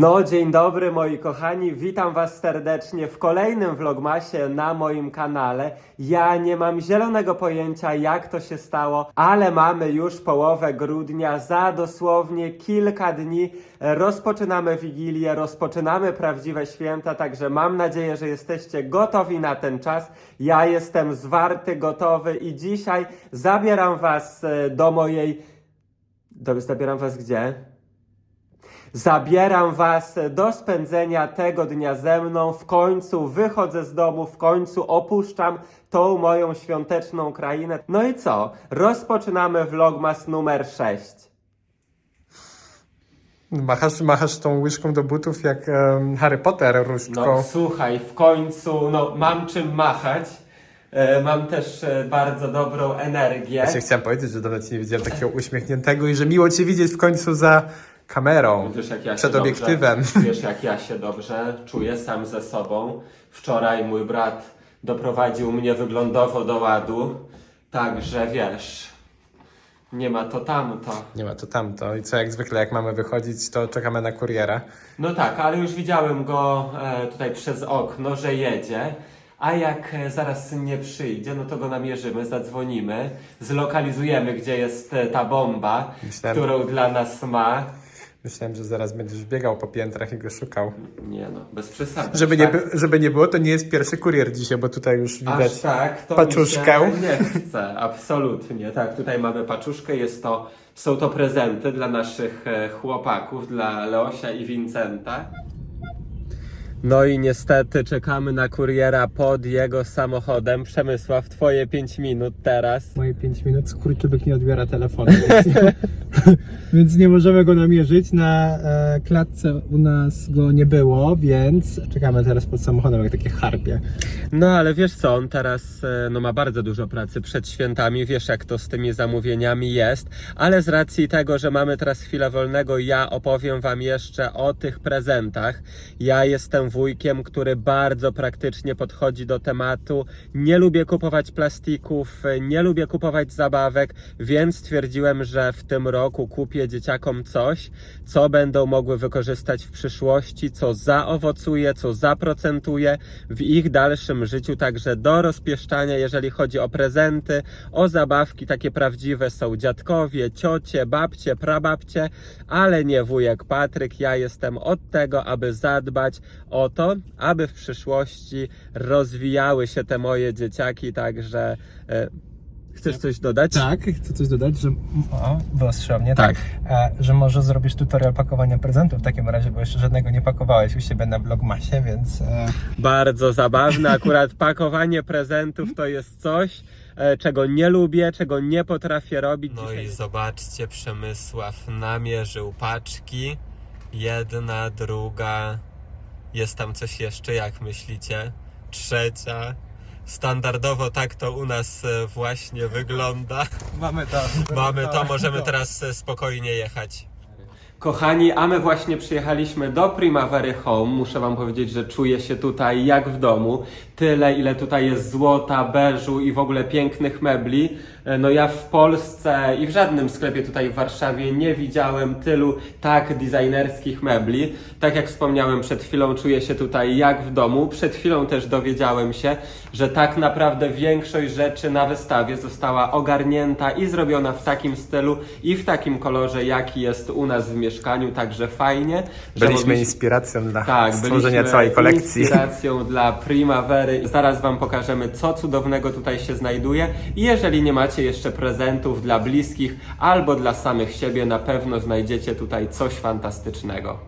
No, dzień dobry moi kochani, witam was serdecznie w kolejnym vlogmasie na moim kanale. Ja nie mam zielonego pojęcia jak to się stało, ale mamy już połowę grudnia, za dosłownie kilka dni rozpoczynamy Wigilię, rozpoczynamy prawdziwe święta, także mam nadzieję, że jesteście gotowi na ten czas. Ja jestem zwarty, gotowy i dzisiaj zabieram was e, do mojej... Do, zabieram was gdzie? Zabieram Was do spędzenia tego dnia ze mną. W końcu wychodzę z domu, w końcu opuszczam tą moją świąteczną krainę. No i co? Rozpoczynamy vlogmas numer 6. Machasz, machasz tą łyżką do butów jak em, Harry Potter różdżką. No słuchaj, w końcu no, mam czym machać. E, mam też e, bardzo dobrą energię. Właśnie chciałem powiedzieć, że dawno Cię nie widziałem takiego uśmiechniętego i że miło Cię widzieć w końcu za kamerą, Wiesz, jak ja przed się obiektywem. Dobrze, wiesz, jak ja się dobrze czuję sam ze sobą. Wczoraj mój brat doprowadził mnie wyglądowo do ładu. Także wiesz, nie ma to tamto. Nie ma to tamto. I co jak zwykle, jak mamy wychodzić, to czekamy na kuriera. No tak, ale już widziałem go e, tutaj przez okno, że jedzie. A jak e, zaraz nie przyjdzie, no to go namierzymy, zadzwonimy, zlokalizujemy, gdzie jest e, ta bomba, Myślałem- którą dla nas ma. Myślałem, że zaraz będziesz biegał po piętrach i go szukał. Nie no, bez przesady. Żeby nie, tak? by, żeby nie było, to nie jest pierwszy kurier dzisiaj, bo tutaj już widać. Aż tak, to paczuszkę. Mi się nie chce, absolutnie. Tak, tutaj mamy paczuszkę, jest to, są to prezenty dla naszych e, chłopaków, dla Leosia i Vincenta. No i niestety czekamy na kuriera pod jego samochodem. Przemysław, twoje 5 minut teraz. Moje 5 minut skurczybyk nie odbiera telefonu, więc nie, możemy go namierzyć. Na e, klatce u nas go nie było, więc czekamy teraz pod samochodem jak takie harpie. No ale wiesz co, on teraz e, no, ma bardzo dużo pracy przed świętami, wiesz jak to z tymi zamówieniami jest, ale z racji tego, że mamy teraz chwilę wolnego, ja opowiem Wam jeszcze o tych prezentach. Ja jestem wujkiem, który bardzo praktycznie podchodzi do tematu. Nie lubię kupować plastików, e, nie lubię kupować zabawek, więc stwierdziłem, że w tym roku kupię dzieciakom coś, co będą mogły wykorzystać w przyszłości, co zaowocuje, co zaprocentuje w ich dalszym życiu, także do rozpieszczania, jeżeli chodzi o prezenty, o zabawki takie prawdziwe są dziadkowie, ciocie, babcie, prababcie, ale nie wujek Patryk. Ja jestem od tego, aby zadbać o to, aby w przyszłości rozwijały się te moje dzieciaki, także e, chcesz coś dodać? Tak, chcę coś dodać, że... O, wyostrzyła mnie, Tak. E, że może zrobisz tutorial pakowania prezentów w takim razie, bo jeszcze żadnego nie pakowałeś u siebie na vlogmasie, więc... E, Bardzo zabawne. Akurat pakowanie prezentów to jest coś, e, czego nie lubię, czego nie potrafię robić. No i zobaczcie, Przemysław namierzył paczki. Jedna, druga. Jest tam coś jeszcze, jak myślicie? Trzecia. Standardowo tak to u nas e, właśnie wygląda. mamy to. Mamy to, możemy teraz e, spokojnie jechać. Kochani, a my właśnie przyjechaliśmy do Primavery Home. Muszę wam powiedzieć, że czuję się tutaj jak w domu. Tyle, ile tutaj jest złota, beżu i w ogóle pięknych mebli. E, No ja w Polsce i w żadnym sklepie tutaj w Warszawie nie widziałem tylu tak designerskich mebli. Tak jak wspomniałem przed chwilą, czuję się tutaj jak w domu. Przed chwilą też dowiedziałem się, że tak naprawdę większość rzeczy na wystawie została ogarnięta i zrobiona w takim stylu i w takim kolorze, jaki jest u nas w mieszkaniu, także fajnie. że Byliśmy mogliśmy- inspiracją dla tak, stworzenia całej kolekcji. inspiracją dla Primavery. Zaraz Wam pokażemy, co cudownego tutaj się znajduje. I jeżeli nie macie jeszcze prezentów dla bliskich albo dla samych siebie, na pewno znajdziecie tutaj coś fantastycznego.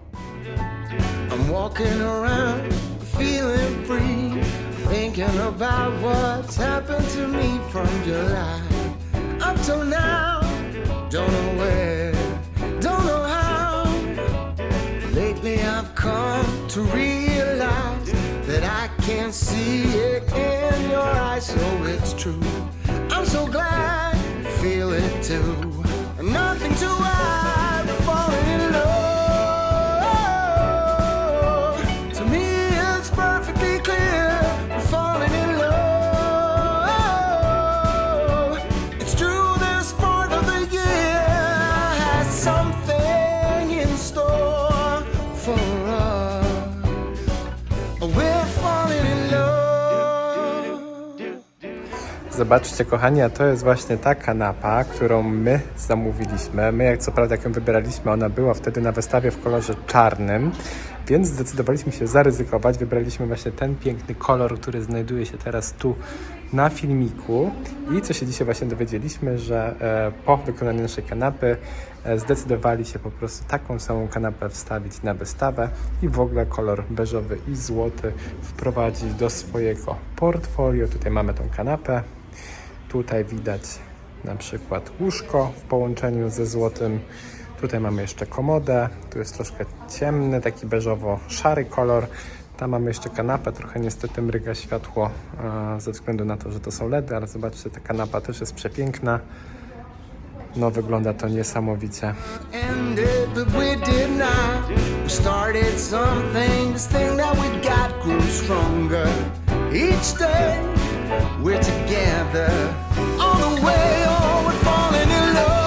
Thinking about what's happened to me from July up till now. Don't know where, don't know how. Lately I've come to realize that I can see it in your eyes, so it's true. So glad feel it too. Nothing to hide, Zobaczcie, kochani, a to jest właśnie ta kanapa, którą my zamówiliśmy. My, jak co prawda, jak ją wybieraliśmy, ona była wtedy na wystawie w kolorze czarnym, więc zdecydowaliśmy się zaryzykować. Wybraliśmy właśnie ten piękny kolor, który znajduje się teraz tu na filmiku. I co się dzisiaj właśnie dowiedzieliśmy, że e, po wykonaniu naszej kanapy e, zdecydowali się po prostu taką samą kanapę wstawić na wystawę i w ogóle kolor beżowy i złoty wprowadzić do swojego portfolio. Tutaj mamy tą kanapę. Tutaj widać na przykład łóżko w połączeniu ze złotym. Tutaj mamy jeszcze komodę. Tu jest troszkę ciemny, taki beżowo-szary kolor. Tam mamy jeszcze kanapę, trochę niestety mryga światło e, ze względu na to, że to są LEDy, ale zobaczcie, ta kanapa też jest przepiękna. No wygląda to niesamowicie. ended, we're together on the way, oh, we're falling in love.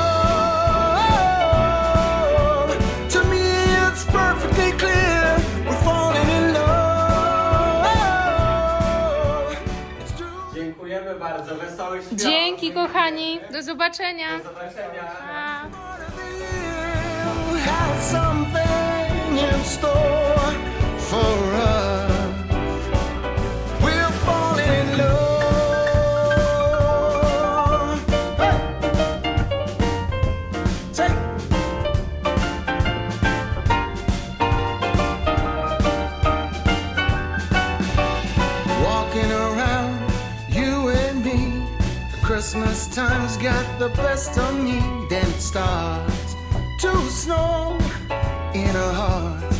To me, it's perfectly clear we're falling in love. It's true. Dziękujemy bardzo, wesołych świąt. Dzięki kochani, do zobaczenia. Do zobaczenia. Pa. Something in store for us. Christmas time's got the best of me. Then it starts to snow in our hearts.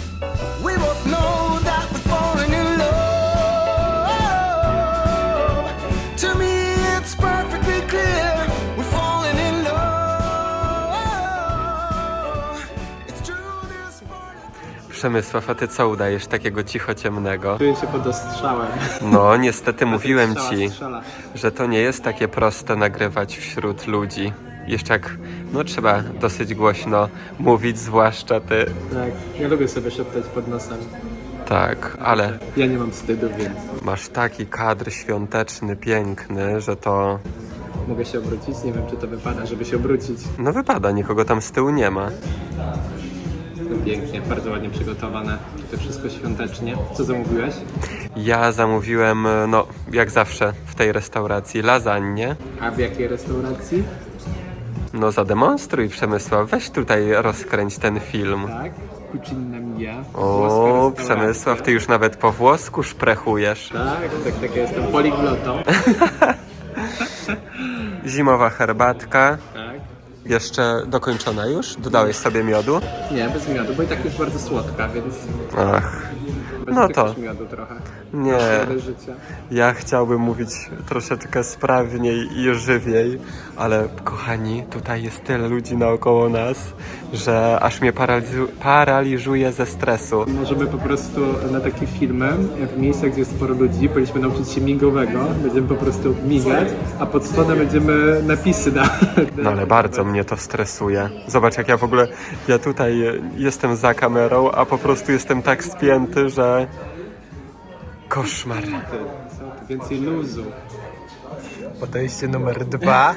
Przemysław, a ty co udajesz takiego cicho ciemnego? Czuję się pod ostrzałem. No, niestety mówiłem ci, strzela. że to nie jest takie proste nagrywać wśród ludzi. Jeszcze jak, no trzeba dosyć głośno mówić, zwłaszcza ty. Tak, ja lubię sobie szeptać pod nosem. Tak, ale Ja nie mam wstydu, więc masz taki kadr świąteczny, piękny, że to, mogę się obrócić. Nie wiem, czy to wypada, żeby się obrócić. no wypada, nikogo tam z tyłu nie ma. Pięknie, bardzo ładnie przygotowane. To wszystko świątecznie. Co zamówiłeś? Ja zamówiłem, no jak zawsze w tej restauracji, lasagne. A w jakiej restauracji? No zademonstruj Przemysław, weź tutaj rozkręć ten film. Tak, Cucina Mia. O, włoska. Przemysław, ty już nawet po włosku szprechujesz. Tak, tak, tak, ja jestem poliglotą. Zimowa herbatka, Tak. Jeszcze dokończona już? Dodałeś sobie miodu? Nie, bez miodu, bo i tak jest bardzo słodka, więc Ach, bez No to- miodu trochę. nie. Ja chciałbym mówić troszeczkę sprawniej i żywiej, ale kochani, tutaj jest tyle ludzi naokoło nas, że aż mnie paralizu- paraliżuje ze stresu. Możemy po prostu na takie filmy, w miejscach, gdzie jest sporo ludzi, powinniśmy nauczyć się migowego. Będziemy po prostu migać, a pod spodem będziemy napisy na... No ale bardzo mnie to stresuje. Zobacz jak ja w ogóle, ja tutaj jestem za kamerą, a po prostu jestem tak spięty, że koszmar. Więcej luzu. Podejście numer dwa.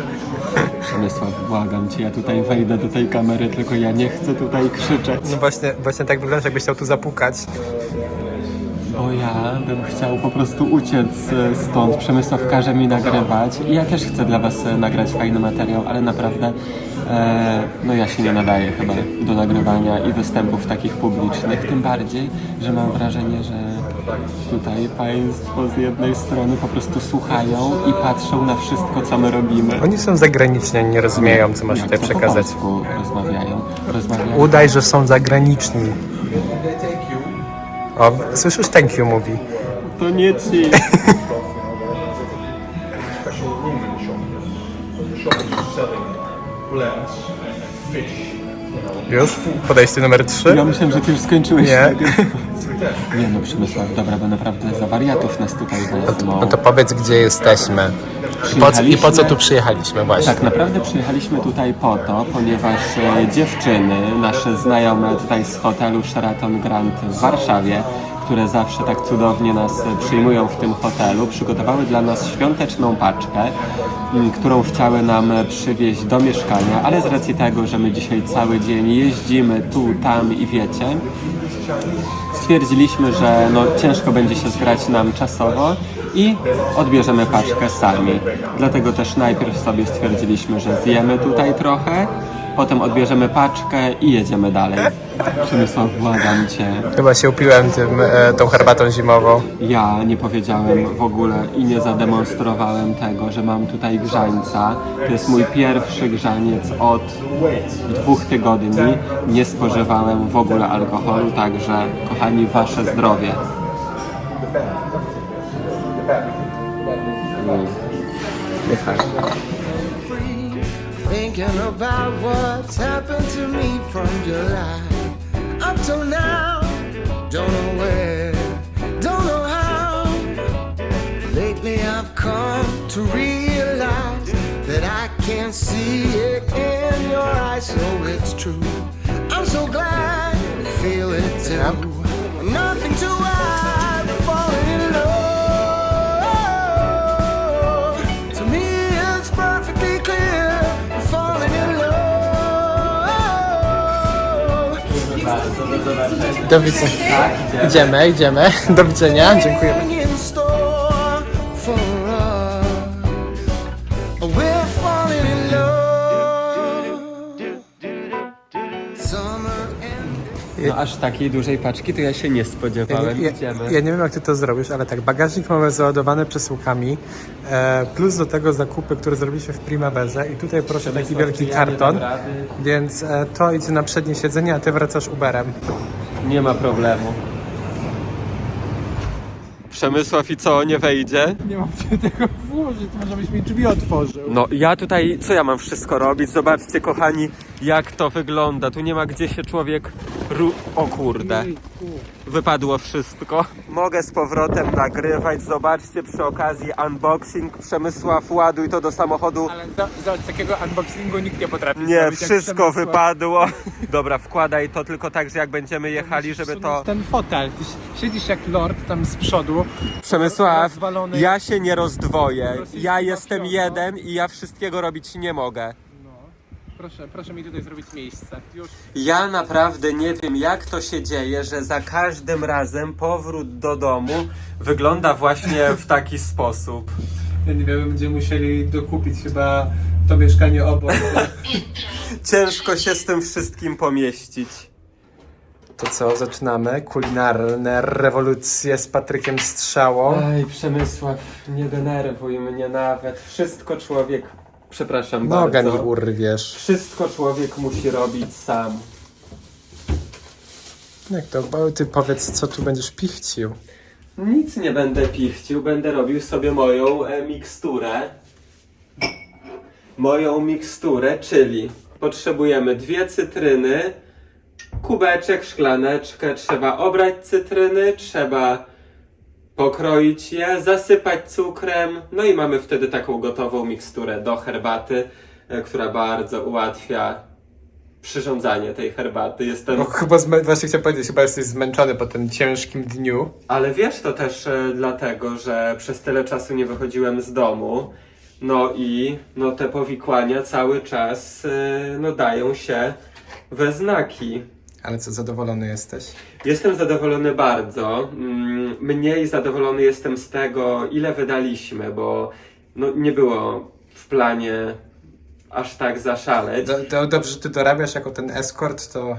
Przemysław, błagam cię, ja tutaj wejdę do tej kamery, tylko ja nie chcę tutaj krzyczeć. No właśnie, właśnie tak wygląda, jakbyś chciał tu zapukać. Bo ja bym chciał po prostu uciec e, stąd. Przemysław każe mi nagrywać i ja też chcę dla was e, nagrać fajny materiał, ale naprawdę e, no ja się nie nadaję chyba do nagrywania i występów takich publicznych. Tym bardziej, że mam wrażenie, że tutaj państwo z jednej strony po prostu słuchają i patrzą na wszystko, co my robimy. Oni są zagraniczni, nie rozumieją, co masz Jak tutaj to przekazać. Po polsku rozmawiają. rozmawiają. Udaj, że są zagraniczni. O, słyszysz, thank you mówi. To nie ci. Już? Podejście numer trzy? Ja myślałem, że ty już skończyłeś Nie. Nie no, Przemysław, dobra, bo naprawdę za wariatów nas tutaj wezmą. No to powiedz, gdzie jesteśmy. I po, co- I po co tu przyjechaliśmy właśnie? Tak naprawdę przyjechaliśmy tutaj po to, ponieważ e, dziewczyny, nasze znajome tutaj z hotelu Sheraton Grand w Warszawie, które zawsze tak cudownie nas e, przyjmują w tym hotelu, przygotowały dla nas świąteczną paczkę, m, którą chciały nam e, przywieźć do mieszkania, ale z racji tego, że my dzisiaj cały dzień jeździmy tu, tam i wiecie, stwierdziliśmy, że no, ciężko będzie się zgrać nam czasowo i odbierzemy paczkę sami. Dlatego też najpierw sobie stwierdziliśmy, że zjemy tutaj trochę, potem odbierzemy paczkę i jedziemy dalej. Przemysław, błagam Cię. Chyba się upiłem tym, e, tą herbatą zimową. Ja nie powiedziałem w ogóle i nie zademonstrowałem tego, że mam tutaj grzańca. To jest mój pierwszy grzaniec od dwóch tygodni. Nie spożywałem w ogóle alkoholu, także kochani, Wasze zdrowie. About what's happened to me from July up till now. Don't know where, don't know how. Lately I've come to realize that I can see it in your eyes, so it's true. I'm so glad you feel it too. Do widzenia. Idziemy, idziemy. Do widzenia, dziękujemy. No aż takiej dużej paczki to ja się nie spodziewałem. Ja, Idziemy. ja nie wiem jak ty to zrobisz, ale tak, bagażnik mamy załadowany przesyłkami, e, plus do tego zakupy, które zrobiliśmy w Primaverze i tutaj proszę taki wielki karton, więc e, to idzie na przednie siedzenie, a ty wracasz Uberem. Nie ma problemu. Przemysław i co, nie wejdzie? Nie mam gdzie tego włożyć, może byś mi drzwi otworzył. No ja tutaj, co ja mam wszystko robić? Zobaczcie kochani, jak to wygląda. Tu nie ma gdzie się człowiek ru... O kurde. Wypadło wszystko. Mogę z powrotem nagrywać. Zobaczcie przy okazji unboxing. Przemysław, ładuj to do samochodu. Ale za, za takiego unboxingu nikt nie potrafi Nie, zrobić, jak wszystko Przemysław. wypadło. Dobra, wkładaj to tylko tak, że jak będziemy jechali, żeby to... Ten fotel, ty siedzisz jak lord tam z przodu. Przemysław, rozwalony- ja się nie rozdwoję. Rosyjski Ja jestem mafiozo. jeden i ja wszystkiego robić nie mogę. No, proszę, proszę mi tutaj zrobić miejsce. Już. Ja naprawdę nie wiem, jak to się dzieje, że za każdym razem powrót do domu wygląda właśnie w taki sposób. Ja nie wiem, będziemy musieli dokupić chyba to mieszkanie obok. Ciężko się z tym wszystkim pomieścić. To co, zaczynamy? Kulinarne rewolucje z Patrykiem Strzało. Ej, Przemysław, nie denerwuj mnie nawet. Wszystko człowiek. Przepraszam Noga mi bardzo. urwiesz. Wszystko człowiek musi robić sam. Jak to? Bo Ty powiedz, co tu będziesz pichcił. Nic nie będę pichcił, będę robił sobie moją e, miksturę. Moją miksturę, czyli potrzebujemy dwie cytryny, kubeczek, szklaneczkę, trzeba obrać cytryny, trzeba pokroić je, zasypać cukrem, no i mamy wtedy taką gotową miksturę do herbaty, e, która bardzo ułatwia przyrządzanie tej herbaty. Jestem No, chyba zmę- właśnie chciałem powiedzieć, chyba jesteś zmęczony po tym ciężkim dniu. Ale wiesz, to też e, dlatego, że przez tyle czasu nie wychodziłem z domu. No i no te powikłania cały czas e, no dają się we znaki. Ale co, zadowolony jesteś? Jestem zadowolony bardzo. Mm, Mniej zadowolony jestem z tego, ile wydaliśmy, bo no, nie było w planie aż tak zaszaleć. Do, do, dobrze, że ty dorabiasz jako ten escort, to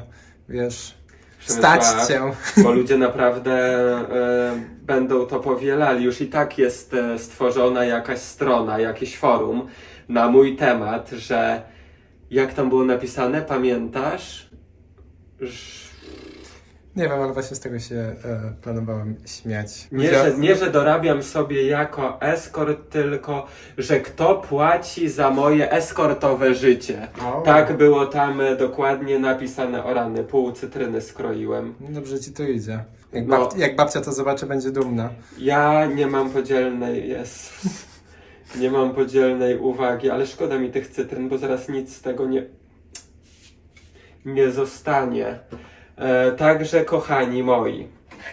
wiesz, stać cię. Bo ludzie naprawdę e, będą to powielali. Już i tak jest e, stworzona jakaś strona, jakieś forum na mój temat, że jak tam było napisane, pamiętasz? Nie wiem, ale właśnie z tego się e, planowałem śmiać. Nie że, nie, że dorabiam sobie jako eskort, tylko że kto płaci za moje eskortowe życie. O. Tak było tam e, dokładnie napisane o rany. Pół cytryny skroiłem. Dobrze ci to idzie. Jak, No. bab, jak babcia to zobaczy, będzie dumna. Ja nie mam podzielnej, jest. Nie mam podzielnej uwagi, ale szkoda mi tych cytryn, bo zaraz nic z tego nie. Nie zostanie. E, także, kochani moi,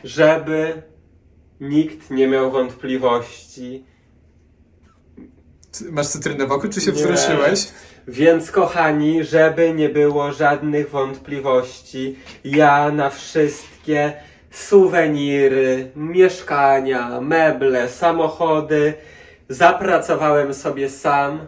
żeby nikt nie miał wątpliwości. Masz cytrynę w oku, czy się Nie. wzruszyłeś? Więc kochani, żeby nie było żadnych wątpliwości, ja na wszystkie suweniry, mieszkania, meble, samochody zapracowałem sobie sam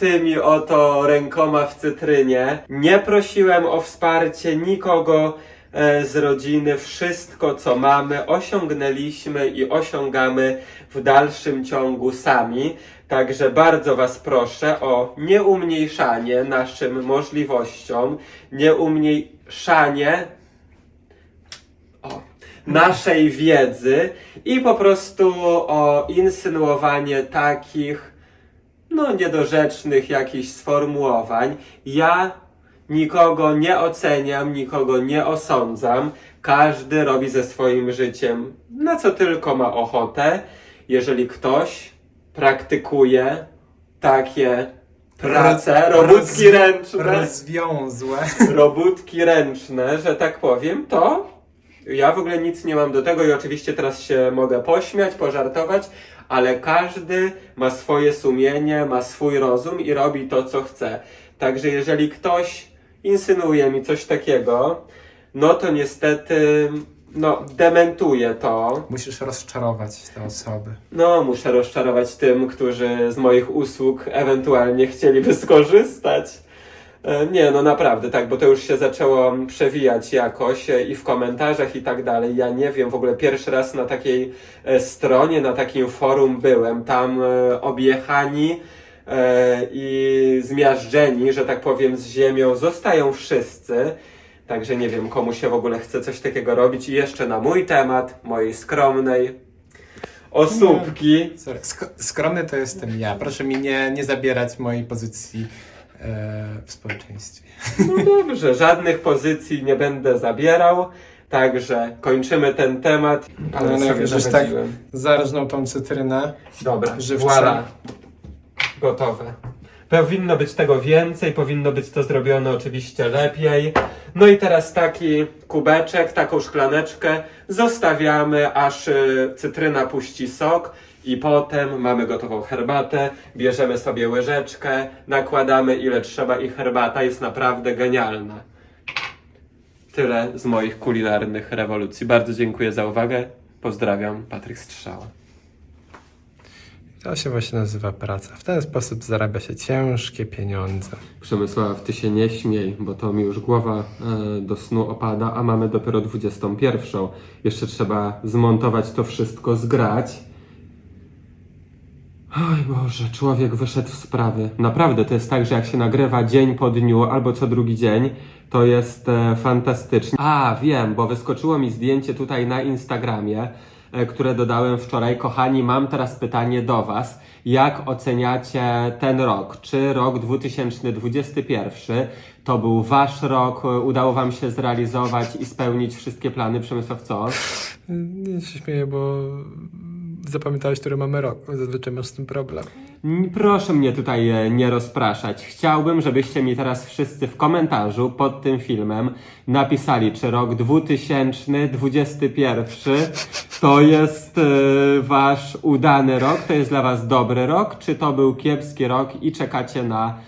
tymi oto rękoma w cytrynie. Nie prosiłem o wsparcie nikogo e, z rodziny. Wszystko, co mamy, osiągnęliśmy i osiągamy w dalszym ciągu sami. Także bardzo Was proszę o nieumniejszanie naszym możliwościom, nieumniejszanie o, naszej wiedzy i po prostu o insynuowanie takich no, niedorzecznych jakichś sformułowań. Ja nikogo nie oceniam, nikogo nie osądzam. Każdy robi ze swoim życiem na co tylko ma ochotę. Jeżeli ktoś praktykuje takie prace, Roz- robótki ręczne, Rozwiązłe. robótki ręczne, że tak powiem, to ja w ogóle nic nie mam do tego i oczywiście teraz się mogę pośmiać, pożartować, ale każdy ma swoje sumienie, ma swój rozum i robi to, co chce. Także jeżeli ktoś insynuuje mi coś takiego, no to niestety, no, dementuję to. Musisz rozczarować te osoby. No, muszę rozczarować tym, którzy z moich usług ewentualnie chcieliby skorzystać. E, Nie, no naprawdę, tak, bo to już się zaczęło przewijać jakoś e, i w komentarzach i tak dalej. Ja nie wiem, w ogóle pierwszy raz na takiej e, stronie, na takim forum byłem. Tam objechani i zmiażdżeni, że tak powiem, z ziemią zostają wszyscy. Także nie wiem, komu się w ogóle chce coś takiego robić. I jeszcze na mój temat, mojej skromnej osóbki. Sk- skromny to jestem ja. Proszę mi nie, nie zabierać mojej pozycji w społeczeństwie. No dobrze, żadnych pozycji nie będę zabierał. Także kończymy ten temat. Ale No, sobie żeś tak zarżnął tą cytrynę. Dobra, voilà. Gotowe. Powinno być tego więcej, powinno być to zrobione oczywiście lepiej. No i teraz taki kubeczek, taką szklaneczkę zostawiamy, aż y, cytryna puści sok. I potem mamy gotową herbatę, bierzemy sobie łyżeczkę, nakładamy ile trzeba i herbata jest naprawdę genialna. Tyle z moich kulinarnych rewolucji. Bardzo dziękuję za uwagę. Pozdrawiam, Patryk Strzała. To się właśnie nazywa praca. W ten sposób zarabia się ciężkie pieniądze. Przemysław, ty się nie śmiej, bo to mi już głowa e, do snu opada, a mamy dopiero 21. Jeszcze trzeba zmontować to wszystko, zgrać. Oj Boże, człowiek wyszedł w sprawy. Naprawdę, to jest tak, że jak się nagrywa dzień po dniu albo co drugi dzień, to jest e, fantastycznie. A, wiem, bo wyskoczyło mi zdjęcie tutaj na Instagramie, e, które dodałem wczoraj. Kochani, mam teraz pytanie do Was. Jak oceniacie ten rok? Czy rok 2021 to był Wasz rok? Udało Wam się zrealizować i spełnić wszystkie plany? Przemysław, co? Nie się śmieję, bo zapamiętałeś, który mamy rok. Zazwyczaj masz z tym problem. Proszę mnie tutaj e, nie rozpraszać. Chciałbym, żebyście mi teraz wszyscy w komentarzu pod tym filmem napisali, czy rok 2021 to jest e, wasz udany rok, to jest dla was dobry rok, czy to był kiepski rok i czekacie na,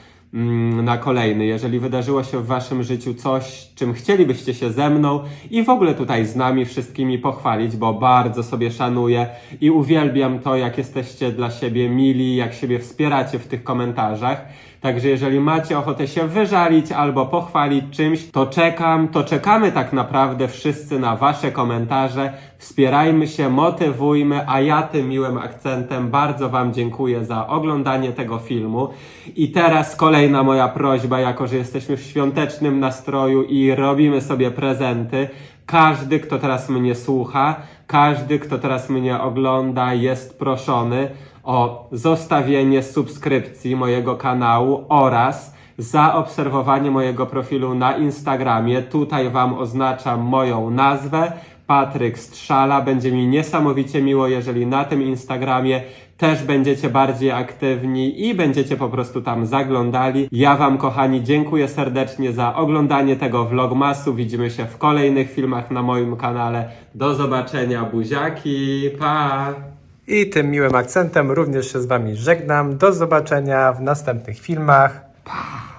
na kolejny. Jeżeli wydarzyło się w waszym życiu coś, czym chcielibyście się ze mną i w ogóle tutaj z nami wszystkimi pochwalić, bo bardzo sobie szanuję i uwielbiam to, jak jesteście dla siebie mili, jak siebie wspieracie w tych komentarzach. Także jeżeli macie ochotę się wyżalić albo pochwalić czymś, to czekam, to czekamy tak naprawdę wszyscy na wasze komentarze. Wspierajmy się, motywujmy, a ja tym miłym akcentem bardzo wam dziękuję za oglądanie tego filmu. I teraz kolejna moja prośba, jako że jesteśmy w świątecznym nastroju i robimy sobie prezenty. Każdy, kto teraz mnie słucha, każdy, kto teraz mnie ogląda, jest proszony o zostawienie subskrypcji mojego kanału oraz zaobserwowanie mojego profilu na Instagramie. Tutaj Wam oznaczam moją nazwę. Patryk Strzala. Będzie mi niesamowicie miło, jeżeli na tym Instagramie też będziecie bardziej aktywni i będziecie po prostu tam zaglądali. Ja Wam, kochani, dziękuję serdecznie za oglądanie tego vlogmasu. Widzimy się w kolejnych filmach na moim kanale. Do zobaczenia, buziaki, pa! I tym miłym akcentem również się z Wami żegnam. Do zobaczenia w następnych filmach. Pa!